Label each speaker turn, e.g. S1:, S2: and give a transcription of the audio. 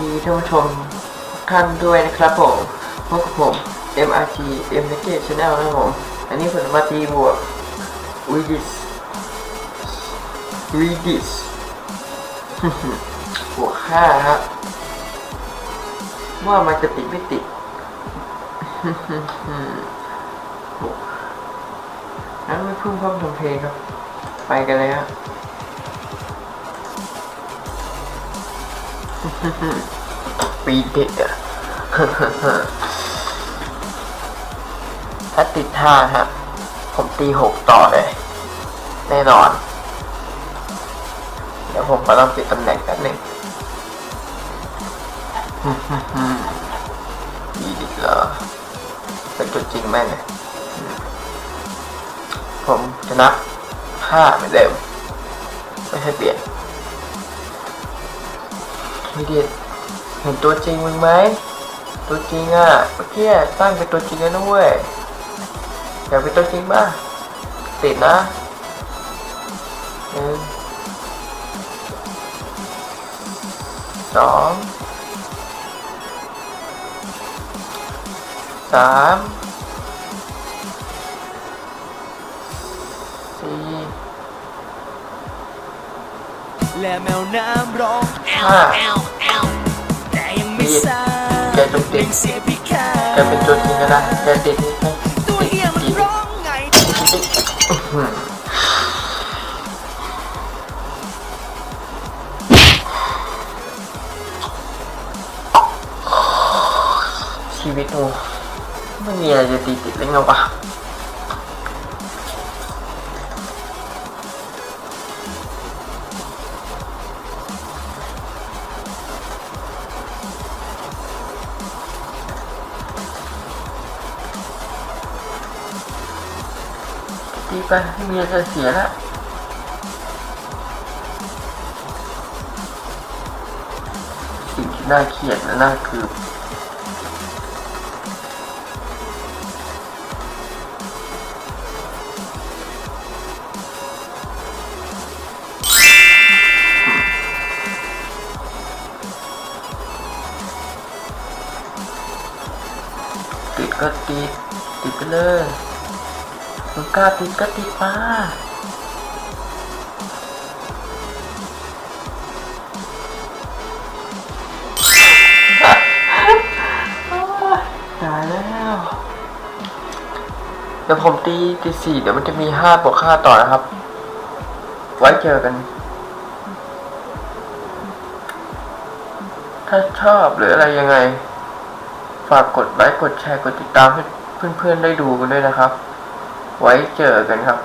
S1: ดีท่านผู้ชมทุกท่านด้วยนะครับผมพบกับผม MRT M n e g a t Channel นะครับผม อันนี้ผมมาตีบวก w i d i s w i d i s บวกห้าครับว่ามันจะติดไม่ติดนั้นไม่พึ่งพร่ำทำเพลงครับ ไปกันเลยฮะ ปีเด็กอะถ้าติดห้าฮะผมตีหกต่อเลย แน่นอน เดี๋ยวผมก็ต้องปิดตำแหน่งแป๊บหนึงดีดิเหรอเป็นตัวจริงแม่งเลยผมชนะห้าเหมือนเดิมไม่ใช่เปลี่ยน ทีเด็ดเห็นตัวจริงมึงไหมตัวจริงอะเมื่อกี้ตั้งเป็นตัวจริงแล้วนะเว้ยอยากเป็นตัวจริงป่ะติดนะหนึ่งสองสามสี่
S2: และแมวน้ำร้องแอล
S1: ห้า
S2: ทราบ
S1: แกจงติด
S2: แก
S1: เป็นตัวจริงก็ได้แกติดนี่
S2: ตัวเฮียมันร้องไง
S1: ชีวิตกูไม่มีอะไรจะตีติดเลยไงวะีไปไม่มีอะไรจะเสียแล้วสิ่งที่น่าเกลียดและน่าคือติดก็ติดติดไปเลย มึงกล้าติดก็ติดมาตายแล้วเดี๋ยวผมตีตีสี่เดี๋ยวมันจะมีห้าบวกห้าต่อนะครับ ไว้เจอกัน ถ้าชอบหรืออะไรยังไง ฝากกดไลค์กดแชร์กดติดตามให้เพื่อนๆได้ดูกันด้วยนะครับ ไว้เจอกันครับ